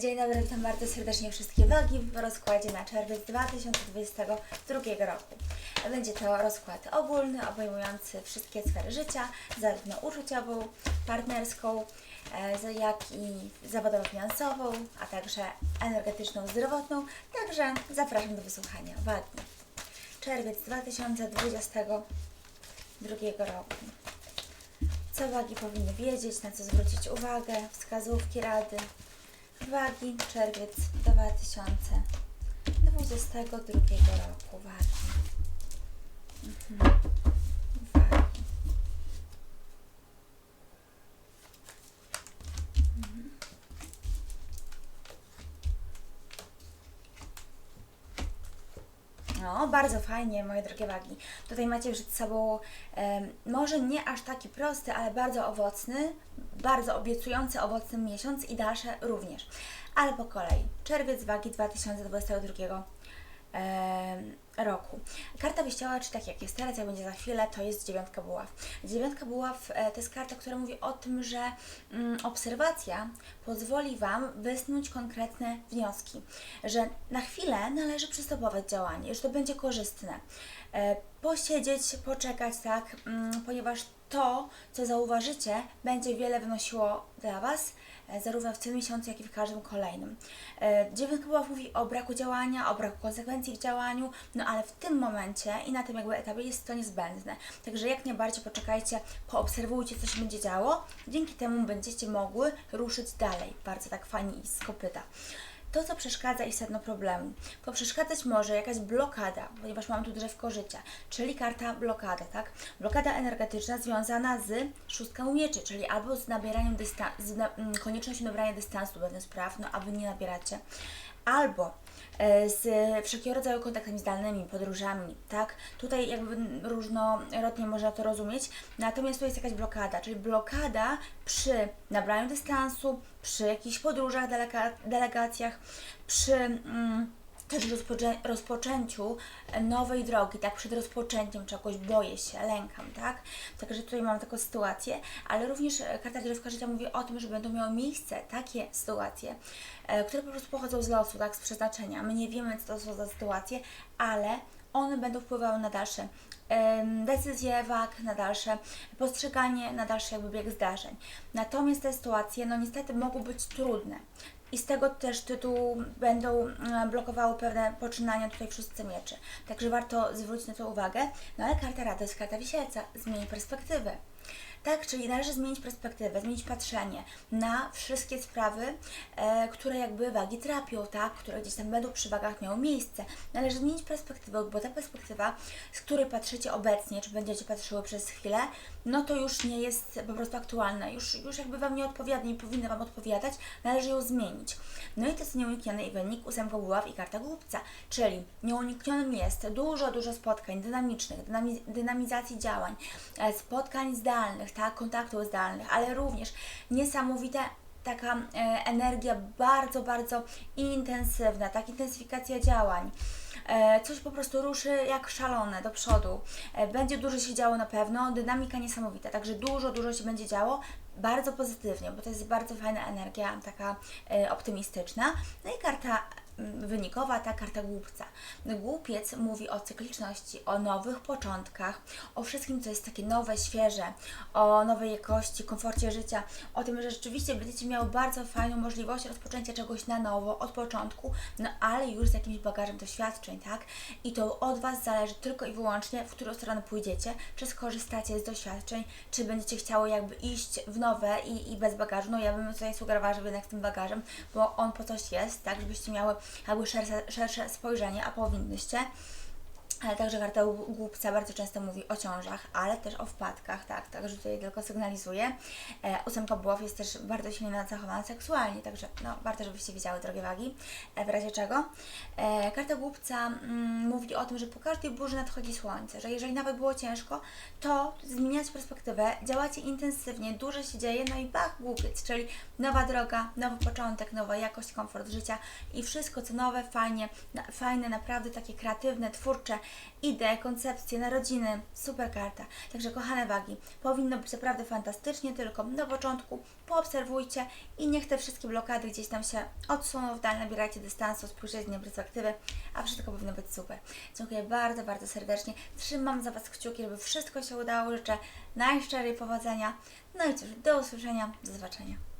Dzień dobry, witam bardzo serdecznie wszystkie wagi w rozkładzie na czerwiec 2022 roku. Będzie to rozkład ogólny, obejmujący wszystkie sfery życia, zarówno uczuciową, partnerską, e, jak i zawodowo-finansową, a także energetyczną, zdrowotną. Także zapraszam do wysłuchania wagi. Czerwiec 2022 roku. Co wagi powinny wiedzieć, na co zwrócić uwagę, wskazówki, rady. Wagi, czerwiec 2022 roku. Wagi. Mhm. Wagi. No, bardzo fajnie, moje drogie wagi. Tutaj macie przed sobą może nie aż taki prosty, ale bardzo owocny, bardzo obiecujący owocny miesiąc i dalsze również. Ale po kolei. Czerwiec wagi 2022 em, roku. Karta wyjściowa, czy tak jak jest teraz, jak będzie za chwilę, to jest dziewiątka buław. Dziewiątka buław e, to jest karta, która mówi o tym, że mm, obserwacja pozwoli Wam wysnuć konkretne wnioski, że na chwilę należy przystopować działanie, że to będzie korzystne. E, posiedzieć, poczekać, tak, mm, ponieważ to, co zauważycie, będzie wiele wynosiło dla Was, e, zarówno w tym miesiącu, jak i w każdym kolejnym. E, Dziewiątka buław mówi o braku działania, o braku konsekwencji w działaniu, no ale w tym momencie i na tym jakby etapie jest to niezbędne. Także jak najbardziej poczekajcie, poobserwujcie, co się będzie działo. Dzięki temu będziecie mogły ruszyć dalej. Bardzo tak fajnie i z kopyta. To, co przeszkadza i sedno problemu. Poprzeszkadzać może jakaś blokada, ponieważ mamy tu drzewko życia, czyli karta blokada, tak? Blokada energetyczna związana z szóstką mieczy, czyli albo z nabieraniem dystansu, na, mm, koniecznością nabierania dystansu do pewnych spraw, no a Wy nie nabieracie, albo e, z wszelkiego rodzaju kontaktami zdalnymi, podróżami, tak? Tutaj jakby różnorodnie można to rozumieć, natomiast tu jest jakaś blokada, czyli blokada przy nabraniu dystansu, przy jakichś podróżach, delega, delegacjach, przy mm, też rozpoczę, rozpoczęciu nowej drogi, tak, przed rozpoczęciem czegoś boję się, lękam, tak, także tutaj mam taką sytuację, ale również e, karta drzewka życia mówi o tym, że będą miały miejsce takie sytuacje, e, które po prostu pochodzą z losu, tak, z przeznaczenia, my nie wiemy, co to są za sytuacje, ale one będą wpływały na dalsze decyzje wag, na dalsze postrzeganie, na dalszy jakby bieg zdarzeń. Natomiast te sytuacje, no niestety mogą być trudne. I z tego też tytułu będą blokowały pewne poczynania tutaj w szóstce mieczy. Także warto zwrócić na to uwagę. No ale karta rady jest karta wisielca. Zmień perspektywę. Tak, czyli należy zmienić perspektywę, zmienić patrzenie na wszystkie sprawy, e, które jakby wagi trapią, tak, które gdzieś tam będą przy wagach miały miejsce. Należy zmienić perspektywę, bo ta perspektywa, z której patrzycie obecnie, czy będziecie patrzyły przez chwilę, no to już nie jest po prostu aktualna, już, już jakby Wam nie odpowiada, nie powinna Wam odpowiadać, należy ją zmienić. No i to jest nieunikniony wynik ósemka buław i karta głupca, czyli nieuniknionym jest dużo, dużo spotkań dynamicznych, dynami, dynamizacji działań, e, spotkań zdalnych, tak, kontaktów zdalnych, ale również niesamowite taka e, energia bardzo, bardzo intensywna, tak, intensyfikacja działań. E, coś po prostu ruszy jak szalone do przodu. E, będzie dużo się działo na pewno, dynamika niesamowita, także dużo, dużo się będzie działo. Bardzo pozytywnie, bo to jest bardzo fajna energia, taka optymistyczna. No i karta wynikowa, ta karta głupca. Głupiec mówi o cykliczności, o nowych początkach, o wszystkim, co jest takie nowe, świeże, o nowej jakości, komforcie życia, o tym, że rzeczywiście będziecie miały bardzo fajną możliwość rozpoczęcia czegoś na nowo, od początku, no ale już z jakimś bagażem doświadczeń, tak? I to od Was zależy tylko i wyłącznie, w którą stronę pójdziecie, czy skorzystacie z doświadczeń, czy będziecie chciały jakby iść w nowe i, i bez bagażu. No ja bym tutaj sugerowała, żeby jednak z tym bagażem, bo on po coś jest, tak? Żebyście miały jakby szersze, szersze spojrzenie, a powinnyście. Ale także karta głupca bardzo często mówi o ciążach, ale też o wpadkach, tak, także tutaj tylko sygnalizuje. E, ósemka buław jest też bardzo silnie nacechowana seksualnie, także no, warto, żebyście wiedziały, drogie wagi, e, w razie czego. E, karta głupca mm, mówi o tym, że po każdej burzy nadchodzi słońce, że jeżeli nawet było ciężko, to zmieniacie perspektywę, działacie intensywnie, dużo się dzieje, no i bach, głupiec, czyli nowa droga, nowy początek, nowa jakość, komfort życia i wszystko, co nowe, fajnie, na, fajne, naprawdę takie kreatywne, twórcze, Wasze idee, koncepcje, narodziny. Super karta. Także kochane wagi, powinno być naprawdę fantastycznie, tylko na początku poobserwujcie i niech te wszystkie blokady gdzieś tam się odsuną w dal, nabierajcie dystansu, spójrzcie z innej perspektywy, a wszystko powinno być super. Dziękuję bardzo, bardzo serdecznie. Trzymam za Was kciuki, żeby wszystko się udało. Życzę najszczerzej powodzenia. No i cóż, do usłyszenia, do zobaczenia.